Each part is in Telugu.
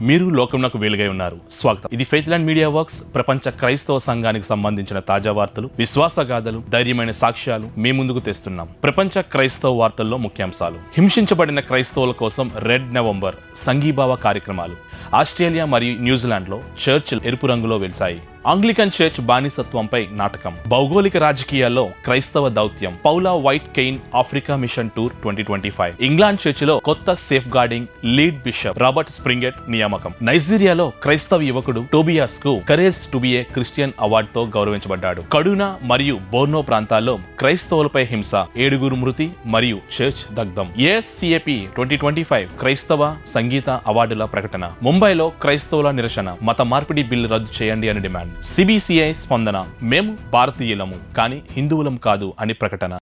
మీరు లోకంలో వెలుగై ఉన్నారు. స్వాగతం. ఇది ఫెయిత్ ల్యాండ్ మీడియా వర్క్స్ ప్రపంచ క్రైస్తవ సంఘానికి సంబంధించిన తాజా వార్తలు విశ్వాసగాథలు ధైర్యమైన సాక్ష్యాలు మీ ముందుకు తెస్తున్నాం. ప్రపంచ క్రైస్తవ వార్తల్లో ముఖ్యాంశాలు. హింసించబడిన క్రైస్తవుల కోసం రెడ్ నవంబర్ సంఘీభావ కార్యక్రమాలు. ఆస్ట్రేలియా మరియు న్యూజిలాండ్లో చర్చిలు ఎరుపు రంగులో వెలిశాయి. ఆంగ్లికన్ చర్చ్ బానిసత్వంపై నాటకం. భౌగోళిక రాజకీయాల్లో క్రైస్తవ దౌత్యం. Paula White Cain Africa mission tour twenty twenty five England చర్చిలో కొత్త safeguarding lead bishop Robert Springett నియామకం నైజీరియాలో క్రైస్తవ యువకుడు టోబియాస్కు కరేజ్ టుబియే క్రిస్టియన్ అవార్డుతో గౌరవించబడ్డాడు. కడునా మరియు బోర్నో ప్రాంతాల్లో క్రైస్తవులపై హింస ఏడుగురు మృతి మరియు చర్చ్ దగ్ధం. ఏఎస్సిఏపి ట్వంటీ ట్వంటీ ఫైవ్ క్రైస్తవ సంగీత అవార్డుల ప్రకటన. ముంబైలో క్రైస్తవుల నిరసన. మత మార్పిడి బిల్లు రద్దు చేయండి అని డిమాండ్. సిబిసిఐ స్పందన. మేము భారతీయులము కానీ హిందువులం కాదు అని ప్రకటన.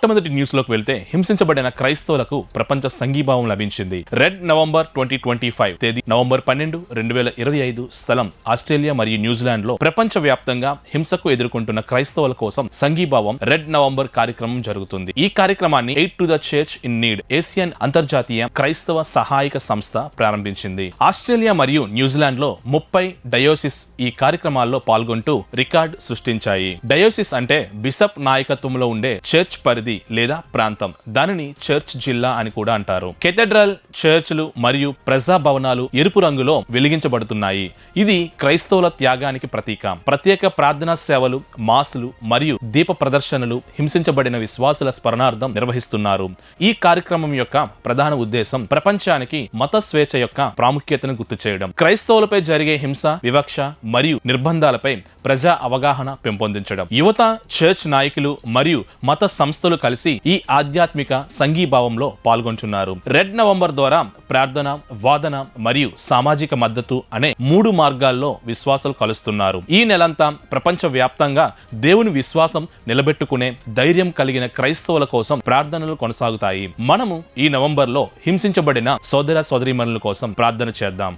మొట్టమొదటి న్యూస్లోకి వెళ్తే హింసించబడిన క్రైస్తవులకు ప్రపంచ సంఘీభావం లభించింది. Red November twenty twenty five తేదీ నవంబర్ పన్నెండు రెండు వేల ఇరవై ఐదు స్థలం ఆస్ట్రేలియా మరియు న్యూజిలాండ్లో ప్రపంచ వ్యాప్తంగా హింసకు ఎదుర్కొంటున్న క్రైస్తవుల కోసం సంఘీభావం రెడ్ నవంబర్ కార్యక్రమం జరుగుతుంది. ఈ కార్యక్రమాన్ని Aid to the Church in Need Asian అంతర్జాతీయ క్రైస్తవ సహాయక సంస్థ ప్రారంభించింది. ఆస్ట్రేలియా మరియు న్యూజిలాండ్లో ముప్పై డయోసిస్ ఈ కార్యక్రమాల్లో పాల్గొంటూ రికార్డ్ సృష్టించాయి. డయోసిస్ అంటే బిషప్ నాయకత్వంలో ఉండే చర్చ్ పరిధి లేదా ప్రాంతం. దానిని చర్చ్ జిల్లా అని కూడా అంటారు. కెథడ్రల్ చర్చ్లు మరియు ప్రజా భవనాలు ఎరుపు రంగులో వెలిగించబడుతున్నాయి. ఇది క్రైస్తవుల త్యాగానికి ప్రతీక. ప్రత్యేక ప్రార్థనా సేవలు మాసులు మరియు దీప ప్రదర్శనలు హింసించబడిన విశ్వాసుల స్మరణార్థం నిర్వహిస్తున్నారు. ఈ కార్యక్రమం యొక్క ప్రధాన ఉద్దేశం ప్రపంచానికి మత స్వేచ్ఛ యొక్క ప్రాముఖ్యతను గుర్తు చేయడం. క్రైస్తవులపై జరిగే హింస వివక్ష మరియు నిర్బంధాలపై ప్రజా అవగాహన పెంపొందించడం. యువత చర్చ్ నాయకులు మరియు మత సంస్థలు కలిసి ఈ ఆధ్యాత్మిక సంఘీభావంలో పాల్గొంటున్నారు. రెడ్ నవంబర్ ద్వారా ప్రార్థన వాదన మరియు సామాజిక మద్దతు అనే మూడు మార్గాల్లో విశ్వాసాలు కలుస్తున్నారు. ఈ నెలంతా ప్రపంచ వ్యాప్తంగా దేవుని విశ్వాసం నిలబెట్టుకునే ధైర్యం కలిగిన క్రైస్తవుల కోసం ప్రార్థనలు కొనసాగుతాయి. మనము ఈ నవంబర్లో హింసించబడిన సోదర సోదరిమణుల కోసం ప్రార్థన చేద్దాం.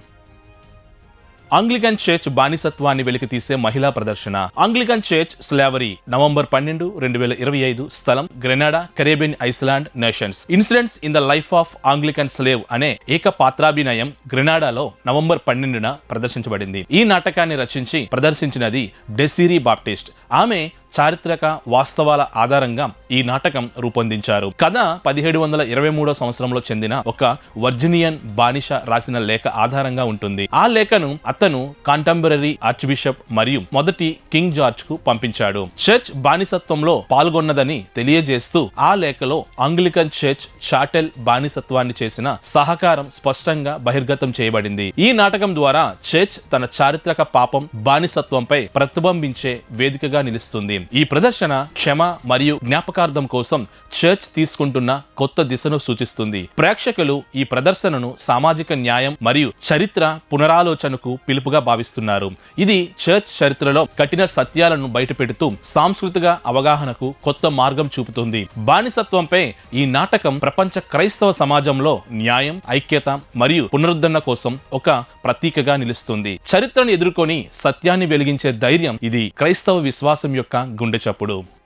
ఆంగ్లికన్ చర్చ్ బానిసత్వాన్ని వెలికి తీసే మహిళా ప్రదర్శన. ఆంగ్లికన్ చర్చ్ స్లావరీ నవంబర్ పన్నెండు రెండు వేల ఇరవై ఐదు స్థలం Grenada Caribbean island nations incidents in the life of Anglican slave అనే ఏక పాత్రాభినయం గ్రెనాడాలో నవంబర్ పన్నెండున ప్రదర్శించబడింది. ఈ నాటకాన్ని రచించి ప్రదర్శించినది డెసిరీ బాప్టిస్ట్ ఆమె చారిత్రక వాస్తవాల ఆధారంగా ఈ నాటకం రూపొందించారు. కథ పదిహేడు వందల ఇరవై మూడో సంవత్సరంలో చెందిన ఒక వర్జినియన్ బానిష రాసిన లేఖ ఆధారంగా ఉంటుంది. ఆ లేఖను అతను కాంటెంపరీ ఆర్చ్ బిషప్ మరియు మొదటి కింగ్ జార్జ్కు పంపించాడు. చర్చ్ బానిసత్వంలో పాల్గొన్నదని తెలియజేస్తూ ఆ లేఖలో ఆంగ్లికన్ చర్చ్ చాటెల్ బానిసత్వాన్ని చేసిన సహకారం స్పష్టంగా బహిర్గతం చేయబడింది. ఈ నాటకం ద్వారా చర్చ్ తన చారిత్రక పాపం బానిసత్వంపై ప్రతిబింబించే వేదికగా నిలుస్తుంది. ఈ ప్రదర్శన క్షమ మరియు జ్ఞాపకార్థం కోసం చర్చ్ తీసుకుంటున్న కొత్త దిశను సూచిస్తుంది. ప్రేక్షకులు ఈ ప్రదర్శనను సామాజిక న్యాయం మరియు చరిత్ర పునరాలోచనకు పిలుపుగా భావిస్తున్నారు. ఇది చర్చ్ చరిత్రలో కఠిన సత్యాలను బయటపెడుతూ సాంస్కృతిక అవగాహనకు కొత్త మార్గం చూపుతుంది. బానిసత్వంపై ఈ నాటకం ప్రపంచ క్రైస్తవ సమాజంలో న్యాయం ఐక్యత మరియు పునరుద్ధరణ కోసం ఒక ప్రతీకగా నిలుస్తుంది. చరిత్రను ఎదుర్కొని సత్యాన్ని వెలిగించే ధైర్యం ఇది క్రైస్తవ విశ్వాసం యొక్క గుండె చప్పుడు.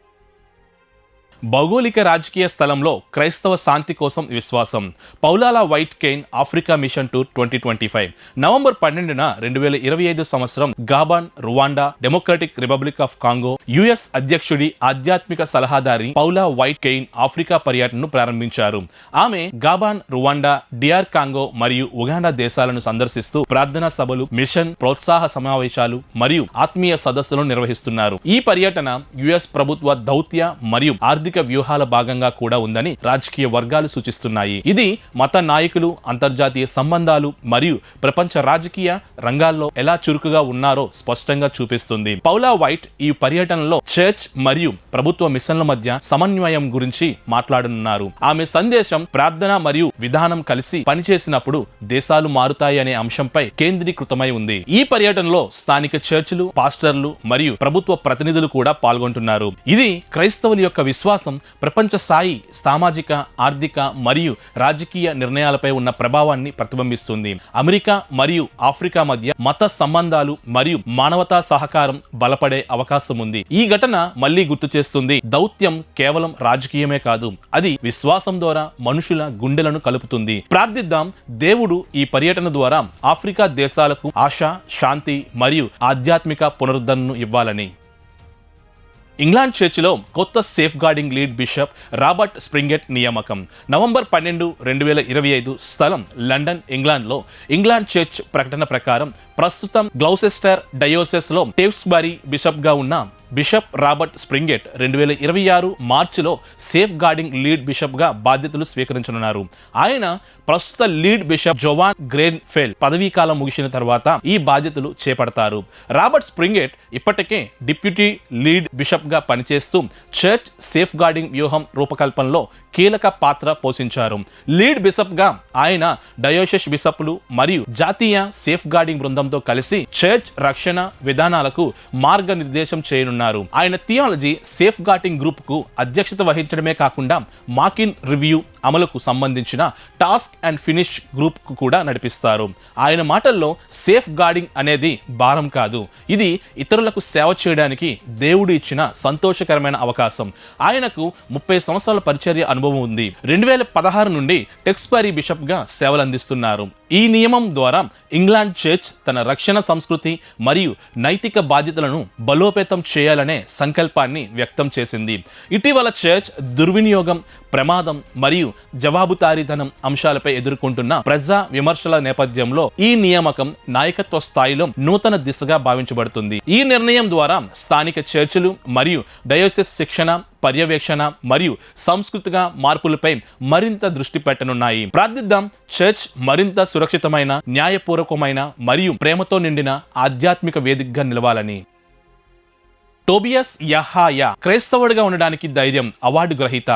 భౌగోళిక రాజకీయ స్థలంలో క్రైస్తవ శాంతి కోసం విశ్వాసం. పౌలాలా White Cain Africa mission tour twenty twenty five. November పన్నెండున రెండు వేల ఇరవై ఐదు సంవత్సరం Gabon Rwanda democratic republic of Congo US అధ్యక్షుడి ఆధ్యాత్మిక సలహాదారి పౌలా వైట్ కెయిన్ ఆఫ్రికా పర్యటనను ప్రారంభించారు. ఆమె గాబాన్ రువాండా డిఆర్ కాంగో మరియు ఉగాండా దేశాలను సందర్శిస్తూ ప్రార్థనా సభలు మిషన్ ప్రోత్సాహ సమావేశాలు మరియు ఆత్మీయ సదస్సులను నిర్వహిస్తున్నారు. ఈ పర్యటన యుఎస్ ప్రభుత్వ దౌత్య మరియు ఆర్థిక వ్యూహాల భాగంగా కూడా ఉందని రాజకీయ వర్గాలు సూచిస్తున్నాయి. ఇది మత నాయకులు అంతర్జాతీయ సంబంధాలు మరియు ప్రపంచ రాజకీయ రంగాల్లో ఎలా చురుకుగా ఉన్నారో స్పష్టంగా చూపిస్తుంది. పౌలా వైట్ ఈ పర్యటనలో చర్చ్ మరియు ప్రభుత్వ మిషన్ల మధ్య సమన్వయం గురించి మాట్లాడనున్నారు. ఆమె సందేశం ప్రార్థన మరియు విధానం కలిసి పనిచేసినప్పుడు దేశాలు మారుతాయి అనే అంశంపై కేంద్రీకృతమై ఉంది. ఈ పర్యటనలో స్థానిక చర్చిలు పాస్టర్లు మరియు ప్రభుత్వ ప్రతినిధులు కూడా పాల్గొంటున్నారు. ఇది క్రైస్తవుల యొక్క విశ్వాసం విశ్వాసం ప్రపంచ స్థాయి సామాజిక ఆర్థిక మరియు రాజకీయ నిర్ణయాలపై ఉన్న ప్రభావాన్ని ప్రతిబింబిస్తుంది. అమెరికా మరియు ఆఫ్రికా మధ్య మత సంబంధాలు మరియు మానవతా సహకారం బలపడే అవకాశం ఉంది. ఈ ఘటన మళ్ళీ గుర్తు చేస్తుంది. దౌత్యం కేవలం రాజకీయమే కాదు అది విశ్వాసం ద్వారా మనుషుల గుండెలను కలుపుతుంది. ప్రార్థిద్దాం దేవుడు ఈ పర్యటన ద్వారా ఆఫ్రికా దేశాలకు ఆశ శాంతి మరియు ఆధ్యాత్మిక పునరుద్ధరణను ఇవ్వాలని. ఇంగ్లాండ్ చర్చిలో కొత్త safeguarding lead bishop Robert Springett నియామకం. నవంబర్ పన్నెండు రెండు వేల ఇరవై ఐదు స్థలం లండన్ ఇంగ్లాండ్లో ఇంగ్లాండ్ చర్చ్ ప్రకటన ప్రకారం ప్రస్తుతం గ్లౌసెస్టర్ డయోసెస్లో టేవ్స్బరీ బిషప్గా ఉన్న బిషప్ రాబర్ట్ స్ప్రింగెట్ రెండు వేల ఇరవై ఆరు మార్చిలో సేఫ్ గార్డింగ్ లీడ్ బిషప్గా బాధ్యతలు స్వీకరించనున్నారు. ఆయన ప్రస్తుత lead bishop Joanne Grenfell పదవీ కాలం ముగిసిన తర్వాత ఈ బాధ్యతలు చేపడతారు. రాబర్ట్ స్ప్రింగెట్ ఇప్పటికే డిప్యూటీ లీడ్ బిషప్గా పనిచేస్తూ చర్చ్ సేఫ్ గార్డింగ్ వ్యూహం రూపకల్పనలో కీలక పాత్ర పోషించారు. లీడ్ బిషప్గా ఆయన డయోషస్ బిషప్లు మరియు జాతీయ సేఫ్ గార్డింగ్ బృందంతో కలిసి చర్చ్ రక్షణ విధానాలకు మార్గనిర్దేశం చేయనున్నారు. ఆయన థియాలజీ సేఫ్ గార్డింగ్ గ్రూప్కు అధ్యక్షత వహించడమే కాకుండా మాకిన్ రివ్యూ అమలుకు సంబంధించిన టాస్క్ అండ్ ఫినిష్ గ్రూప్కు కూడా నడిపిస్తారు. ఆయన మాటల్లో సేఫ్ గార్డింగ్ అనేది భారం కాదు. ఇది ఇతరులకు సేవ చేయడానికి దేవుడు ఇచ్చిన సంతోషకరమైన అవకాశం. ఆయనకు ముప్పై సంవత్సరాల పరిచర్య అనుభవం ఉంది. రెండు వేల పదహారు నుండి టెక్స్పరీ బిషప్గా సేవలు అందిస్తున్నారు ఈ నియమం ద్వారా ఇంగ్లాండ్ చర్చ్ తన రక్షణ సంస్కృతి మరియు నైతిక బాధ్యతలను బలోపేతం చేయాలనే సంకల్పాన్ని వ్యక్తం చేసింది. ఇటీవల చర్చ్ దుర్వినియోగం ప్రమాదం మరియు జవాబుదారీతనం అంశాలపై ఎదుర్కొంటున్న ప్రజా విమర్శల నేపథ్యంలో ఈ నియామకం నాయకత్వ స్థాయిలో నూతన దిశగా భావించబడుతుంది. ఈ నిర్ణయం ద్వారా స్థానిక చర్చిలు మరియు డయోసిస్ శిక్షణ పర్యవేక్షణ మరియు సాంస్కృతిక మార్పులపై మరింత దృష్టి పెట్టనున్నాయి. ప్రార్థిద్దాం చర్చ్ మరింత సురక్షితమైన న్యాయపూర్వకమైన మరియు ప్రేమతో నిండిన ఆధ్యాత్మిక వేదికగా నిలవాలని. టోబియస్ యహాయా క్రైస్తవుడిగా ఉండడానికి ధైర్యం అవార్డు గ్రహీత.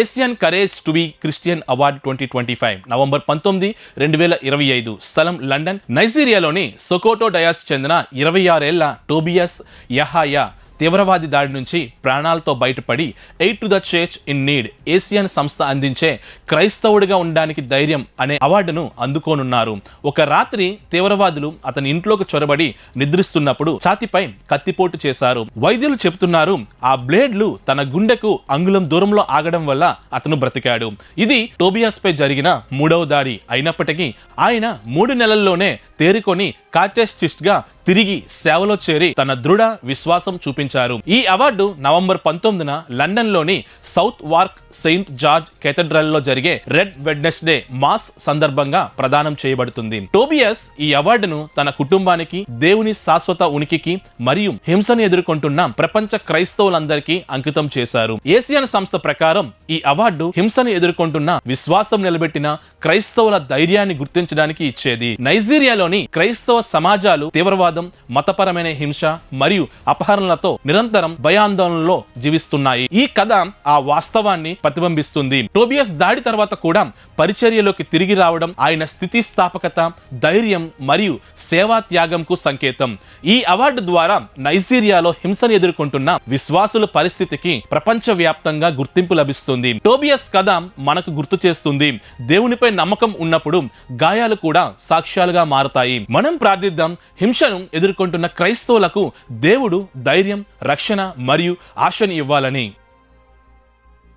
Asian courage to be Christian award twenty twenty five November పంతొమ్మిది రెండు వేల ఇరవై ఐదు. స్థలం లండన్ నైజీరియాలోని సొకోటో డయాస్ చెందిన ఇరవై ఆరేళ్ళ టోబియస్ యహాయా తీవ్రవాది దాడి నుంచి ప్రాణాలతో బయటపడి Aid to the Church in Need Asian సంస్థ అందించే క్రైస్తవుడిగా ఉండడానికి ధైర్యం అనే అవార్డును అందుకోనున్నారు. ఒక రాత్రి తీవ్రవాదులు అతని ఇంట్లోకి చొరబడి నిద్రిస్తున్నప్పుడు ఛాతిపై కత్తిపోటు చేశారు. వైద్యులు చెబుతున్నారు ఆ బ్లేడ్లు తన గుండెకు అంగుళం దూరంలో ఆగడం వల్ల అతను బ్రతికాడు. ఇది టోబియాస్ పై జరిగిన మూడవ దాడి అయినప్పటికీ ఆయన మూడు నెలల్లోనే తేరుకొని కార్టెస్టిస్ట్గా తిరిగి సేవలో చేరి తన దృఢ విశ్వాసం చూపించారు. ఈ అవార్డు నవంబర్ పంతొమ్మిదిన లండన్లోని సౌత్ వార్క్ సెయింట్ జార్జ్ కేథడ్రల్లో జరిగే రెడ్ వెడ్నెస్డే మాస్ సందర్భంగా ప్రదానం చేయబడుతుంది. టోబియస్ ఈ అవార్డును తన కుటుంబానికి దేవుని శాశ్వత ఉనికికి మరియు హింసను ఎదుర్కొంటున్న ప్రపంచ క్రైస్తవులందరికీ అంకితం చేశారు. ఏసియన్ సంస్థ ప్రకారం ఈ అవార్డు హింసను ఎదుర్కొంటున్న విశ్వాసం నిలబెట్టిన క్రైస్తవుల ధైర్యాన్ని గుర్తించడానికి ఇచ్చేది. నైజీరియాలోని క్రైస్తవ సమాజాలు తీవ్రవాద మతపరమైన హింస మరియు అపహరణలతో నిరంతరం భయాందోళనలో జీవిస్తున్నాయి. ఈ కథ ఆ వాస్తవాన్ని ప్రతిబింబిస్తుంది. టోబియస్ దాడి తర్వాత కూడా పరిచర్యలోకి తిరిగి రావడం ఆయన స్థితిస్థాపకత ధైర్యం మరియు సేవా త్యాగంకు సంకేతం. ఈ అవార్డు ద్వారా నైజీరియాలో హింసను ఎదుర్కొంటున్న విశ్వాసుల పరిస్థితికి ప్రపంచవ్యాప్తంగా గుర్తింపు లభిస్తుంది. టోబియస్ కథ మనకు గుర్తు చేస్తుంది. దేవునిపై నమ్మకం ఉన్నప్పుడు గాయాలు కూడా సాక్ష్యాలుగా మారతాయి. మనం ప్రార్థిద్దాం హింసను ఎదుర్కొంటున్న క్రైస్తవులకు దేవుడు ధైర్యం రక్షణ మరియు ఆశని ఇవ్వాలని.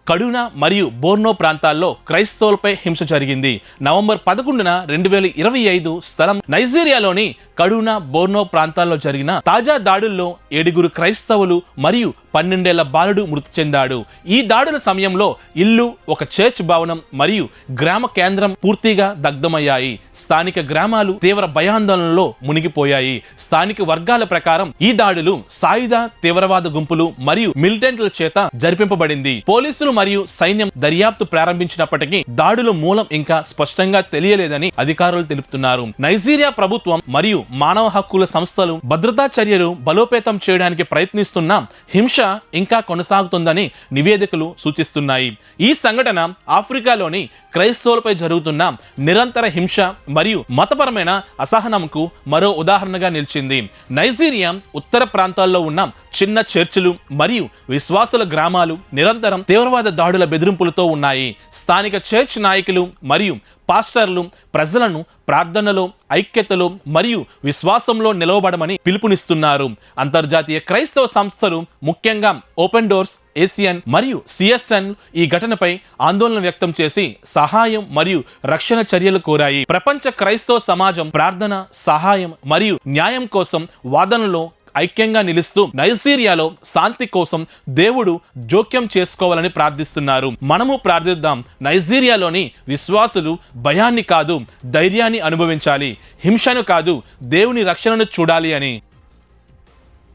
కడున మరియు బోర్నో ప్రాంతాల్లో క్రైస్తవులపై హింస జరిగింది. నవంబర్ పదకొండున రెండు వేల ఇరవై ఐదు స్థలం నైజీరియాలోని కడున బోర్నో ప్రాంతాల్లో జరిగిన తాజా దాడుల్లో ఏడుగురు క్రైస్తవులు మరియు పన్నెండేళ్ళ బాలుడు మృతి చెందాడు. ఈ దాడుల సమయంలో ఇల్లు ఒక చర్చ్ భవనం మరియు గ్రామ కేంద్రం పూర్తిగా దగ్ధమయ్యాయి. స్థానిక గ్రామాలు తీవ్ర భయాందోళనలో మునిగిపోయాయి. స్థానిక వర్గాల ప్రకారం ఈ దాడులు సాయుధ తీవ్రవాద గుంపులు మరియు మిలిటెంట్ల చేత జరిపింపబడింది. పోలీసులు మరియు సైన్యం దర్యాప్తు ప్రారంభించినప్పటికీ దాడుల మూలం ఇంకా స్పష్టంగా తెలియలేదని అధికారులు తెలుపుతున్నారు. నైజీరియా ప్రభుత్వం మరియు మానవ హక్కుల సంస్థలు భద్రతా చర్యలు బలోపేతం చేయడానికి ప్రయత్నిస్తున్న హింస ఇంకా కొనసాగుతుందని నివేదికలు సూచిస్తున్నాయి. ఈ సంఘటన ఆఫ్రికాలోని క్రైస్తవులపై జరుగుతున్న నిరంతర హింస మరియు మతపరమైన అసహనంకు మరో ఉదాహరణగా నిలిచింది. నైజీరియా ఉత్తర ప్రాంతాల్లో ఉన్న చిన్న చర్చిలు మరియు విశ్వాసుల గ్రామాలు నిరంతరం తీవ్రవాద దాడుల బెదిరింపులతో ఉన్నాయి. స్థానిక చర్చ్ నాయకులు మరియు పాస్టర్లు ప్రజలను ప్రార్థనలో ఐక్యతలో మరియు విశ్వాసంలో నిలవబడమని పిలుపునిస్తున్నారు. అంతర్జాతీయ క్రైస్తవ సంస్థలు ముఖ్యంగా ఓపెన్ డోర్స్ ఏసియన్ మరియు సిఎస్ఎన్ ఈ ఘటనపై ఆందోళన వ్యక్తం చేసి సహాయం మరియు రక్షణ చర్యలు కోరాయి. ప్రపంచ క్రైస్తవ సమాజం ప్రార్థన సహాయం మరియు న్యాయం కోసం వాదనలో ఐక్యంగా నిలుస్తూ నైజీరియాలో శాంతి కోసం దేవుడు జోక్యం చేసుకోవాలని ప్రార్థిస్తున్నారు. మనము ప్రార్థిద్దాం నైజీరియాలోని విశ్వాసులు భయాన్ని కాదు ధైర్యాన్ని అనుభవించాలి. హింసను కాదు దేవుని రక్షణను చూడాలి అని.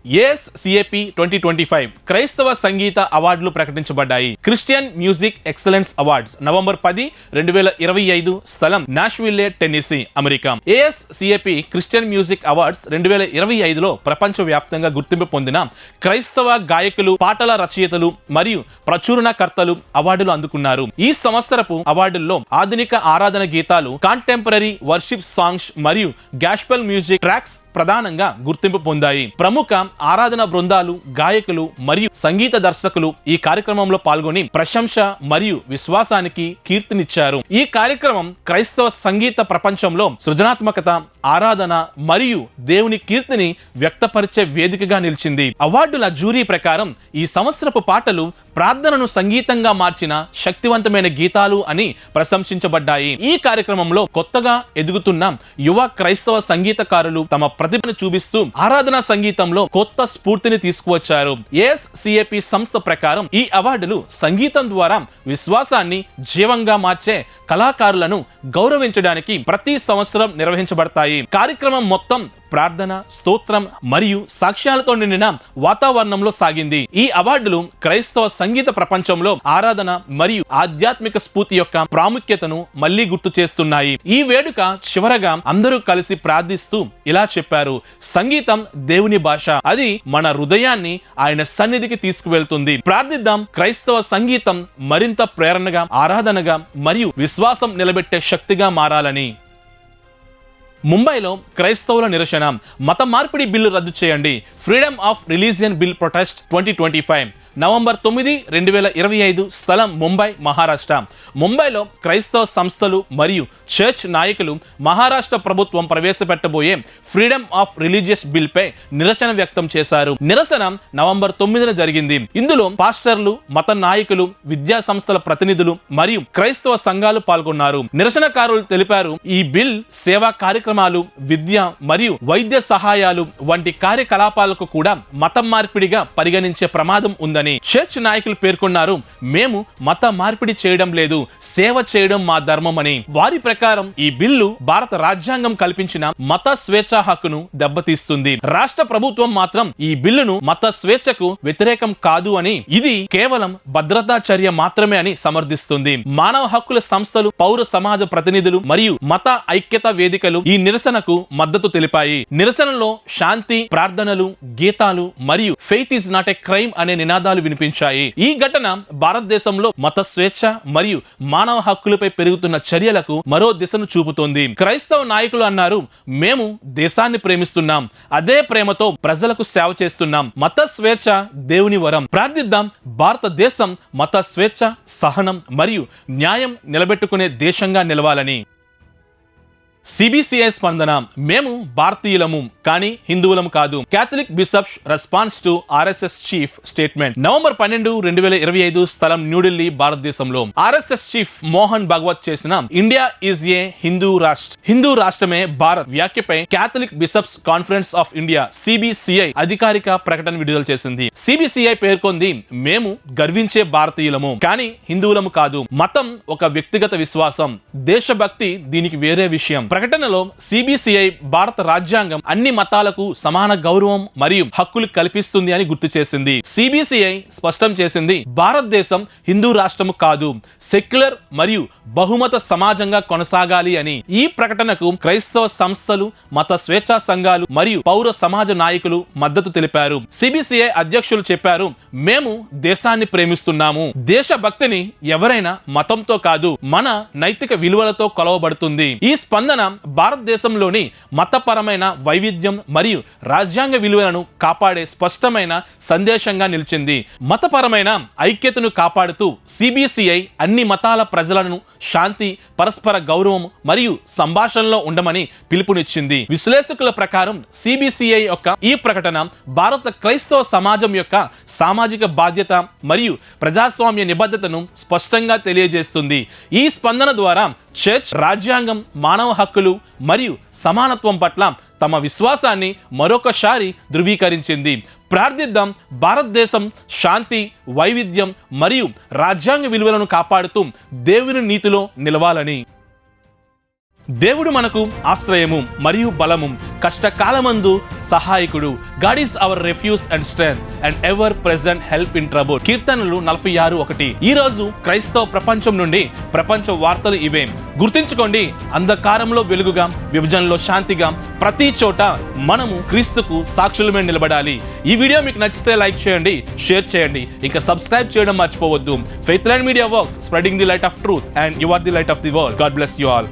S CAP twenty twenty five క్రైస్తవ సంగీత అవార్డులు ప్రకటించబడ్డాయి. Christian music excellence awards November పది రెండు వేల ఇరవై ఐదు స్థలం Nashville Tennessee America. AS CAP Christian music awards రెండు వేల ఇరవై ఐదులో ప్రపంచ వ్యాప్తంగా గుర్తింపు పొందిన క్రైస్తవ గాయకులు పాటల రచయితలు మరియు ప్రచురణకర్తలు అవార్డులు అందుకున్నారు. ఈ సంవత్సరపు అవార్డుల్లో ఆధునిక ఆరాధన గీతాలు కాంటెంపరీ వర్షిప్ సాంగ్స్ మరియు గాస్పెల్ మ్యూజిక్ ట్రాక్స్ ప్రధానంగా గుర్తింపు పొందాయి. ప్రముఖ ఆరాధన బృందాలు గాయకులు మరియు సంగీత దర్శకులు ఈ కార్యక్రమంలో పాల్గొని ప్రశంస మరియు విశ్వాసానికి కీర్తినిచ్చారు. ఈ కార్యక్రమం క్రైస్తవ సంగీత ప్రపంచంలో సృజనాత్మకత ఆరాధన మరియు దేవుని కీర్తిని వ్యక్తపరిచే వేదికగా నిలిచింది. అవార్డుల జ్యూరీ ప్రకారం ఈ సంవత్సరపు పాటలు ప్రార్థనను సంగీతంగా మార్చిన శక్తివంతమైన గీతాలు అని ప్రశంసించబడ్డాయి. ఈ కార్యక్రమంలో కొత్తగా ఎదుగుతున్న యువ క్రైస్తవ సంగీతకారులు తమ ప్రతిభను చూపిస్తూ ఆరాధన సంగీతంలో కొత్త స్ఫూర్తిని తీసుకువచ్చారు. ఏఎస్సిఏపి సంస్థ ప్రకారం ఈ అవార్డులు సంగీతం ద్వారా విశ్వాసాన్ని జీవంగా మార్చే కళాకారులను గౌరవించడానికి ప్రతి సంవత్సరం నిర్వహించబడతాయి. కార్యక్రమం మొత్తం ప్రార్థన స్తోత్రం మరియు సాక్ష్యాలతో నిండిన వాతావరణంలో సాగింది. ఈ అవార్డులు క్రైస్తవ సంగీత ప్రపంచంలో ఆరాధన మరియు ఆధ్యాత్మిక స్ఫూర్తి యొక్క ప్రాముఖ్యతను మళ్ళీ గుర్తు చేస్తున్నాయి. ఈ వేడుక చివరగా అందరూ కలిసి ప్రార్థిస్తూ ఇలా చెప్పారు. సంగీతం దేవుని భాష. అది మన హృదయాన్ని ఆయన సన్నిధికి తీసుకువెళ్తుంది. ప్రార్థిద్దాం. క్రైస్తవ సంగీతం మరింత ప్రేరణగా ఆరాధనగా మరియు విశ్వాసం నిలబెట్టే శక్తిగా మారాలని. ముంబైలో క్రైస్తవుల నిరసన మత మార్పిడి బిల్లు రద్దు చేయండి. Freedom of religion bill protest twenty twenty five November తొమ్మిది రెండు వేల ఇరవై ఐదు స్థలం ముంబై మహారాష్ట్ర. ముంబైలో క్రైస్తవ సంస్థలు మరియు చర్చ్ నాయకులు మహారాష్ట్ర ప్రభుత్వం ప్రవేశపెట్టబోయే ఫ్రీడమ్ ఆఫ్ రిలీజియస్ బిల్ పై నిరసన వ్యక్తం చేశారు. నిరసన నవంబర్ తొమ్మిదిన జరిగింది. ఇందులో పాస్టర్లు మత నాయకులు విద్యా సంస్థల ప్రతినిధులు మరియు క్రైస్తవ సంఘాలు పాల్గొన్నారు. నిరసనకారులు తెలిపారు ఈ బిల్ సేవా కార్యక్రమాలు విద్య మరియు వైద్య సహాయాలు వంటి కార్యకలాపాలకు కూడా మతం మార్పిడిగా పరిగణించే ప్రమాదం ఉందని. చర్చ్ నాయకులు పేర్కొన్నారు. మేము మత మార్పిడి చేయడం లేదు సేవ చేయడం మా ధర్మం అని వారి ప్రకారం ఈ బిల్లు భారత రాజ్యాంగం కల్పించిన మత స్వేచ్ఛ హక్కును దెబ్బతీస్తుంది. రాష్ట్ర ప్రభుత్వం మాత్రం ఈ బిల్లును మత స్వేచ్ఛకు వ్యతిరేకం కాదు అని ఇది కేవలం భద్రతా చర్య మాత్రమే అని సమర్థిస్తుంది. మానవ హక్కుల సంస్థలు పౌర సమాజ ప్రతినిధులు మరియు మత ఐక్యత వేదికలు ఈ నిరసనకు మద్దతు తెలిపాయి. నిరసనలో శాంతి ప్రార్థనలు గీతాలు మరియు faith is not a crime అనే నినాదాలు వినిపించాయి. ఈ ఘటన భారతదేశంలో మత స్వేచ్ఛ మరియు మానవ హక్కులపై పెరుగుతున్న చర్యలకు మరో దిశను చూపుతోంది. క్రైస్తవ నాయకులు అన్నారు మేము దేశాన్ని ప్రేమిస్తున్నాం. అదే ప్రేమతో ప్రజలకు సేవ చేస్తున్నాం. మత స్వేచ్ఛ దేవుని వరం. ప్రార్థిద్దాం. భారతదేశం మత స్వేచ్ఛ సహనం మరియు న్యాయం నిలబెట్టుకునే దేశంగా నిలవాలని. సిబిసిఐ స్పందన మేము భారతీయులము కానీ హిందువులం కాదు. Catholic bishops response to RSS chief statement. November పన్నెండు రెండు వేల ఇరవై ఐదు స్థలం న్యూఢిల్లీ భారతదేశంలో. ఆర్ఎస్ఎస్ చీఫ్ మోహన్ భగవత్ చేసిన India is a Hindu Rashtra Hindu రాష్ట్రమే Bharat వ్యాఖ్యపై Catholic bishops conference of India CBCI అధికారిక ప్రకటన విడుదల చేసింది. సిబిసిఐ పేర్కొంది మేము గర్వించే భారతీయులము కానీ హిందువులము కాదు. మతం ఒక వ్యక్తిగత విశ్వాసం. దేశభక్తి దీనికి వేరే విషయం. ప్రకటనలో సిబిసిఐ భారత రాజ్యాంగం అన్ని మతాలకు సమాన గౌరవం మరియు హక్కులు కల్పిస్తుంది అని గుర్తు చేసింది. సిబిసిఐ స్పష్టం చేసింది భారతదేశం హిందూ రాష్ట్రము కాదు సెక్యులర్ మరియు బహుమత సమాజంగా కొనసాగాలి అని. ఈ ప్రకటనకు క్రైస్తవ సంస్థలు మత స్వేచ్ఛా సంఘాలు మరియు పౌర సమాజ నాయకులు మద్దతు తెలిపారు. సిబిసిఐ అధ్యక్షులు చెప్పారు మేము దేశాన్ని ప్రేమిస్తున్నాము. దేశభక్తిని ఎవరైనా మతంతో కాదు మన నైతిక విలువలతో కొలవబడుతుంది. ఈ స్పందన భారతదేశంలోని మతపరమైన వైవిధ్యం మరియు రాజ్యాంగ విలువలను కాపాడే స్పష్టమైన సందేశంగా నిలిచింది. మతపరమైన ఐక్యతను కాపాడుతూ సిబిసిఐ అన్ని మతాల ప్రజలను శాంతి పరస్పర గౌరవం మరియు సంభాషణలో ఉండమని పిలుపునిచ్చింది. విశ్లేషకుల ప్రకారం సిబిసిఐ యొక్క ఈ ప్రకటన భారత క్రైస్తవ సమాజం యొక్క సామాజిక బాధ్యత మరియు ప్రజాస్వామ్య నిబద్ధతను స్పష్టంగా తెలియజేస్తుంది. ఈ స్పందన ద్వారా చర్చ్ రాజ్యాంగం మానవ హక్కులు మరియు సమానత్వం పట్ల తమ విశ్వాసాన్ని మరొకసారి ధృవీకరించింది. ప్రార్థిద్దాం. భారతదేశం శాంతి వైవిధ్యం మరియు రాజ్యాంగ విలువలను కాపాడుతూ దేవుని నీతిలో నిలవాలని. దేవుడు మనకు ఆశ్రయము మరియు బలము కష్టకాలమందు సహాయకుడు. God is our refuge and strength and ever present help in trouble కీర్తనలు నలభై ఆరు ఒకటి. ఈ రోజు క్రైస్తవ ప్రపంచం నుండి ప్రపంచ వార్తలు ఇవే. గుర్తుంచుకోండి అంధకారంలో వెలుగుగా విభజనలో శాంతిగా ప్రతి చోట మనము క్రీస్తుకు సాక్షులమే నిలబడాలి. ఈ వీడియో మీకు నచ్చితే లైక్ చేయండి షేర్ చేయండి. ఇంకా సబ్స్క్రైబ్ చేయడం మర్చిపోవద్దు. Faith media works spreading the light of truth and you are the light of the world God bless you all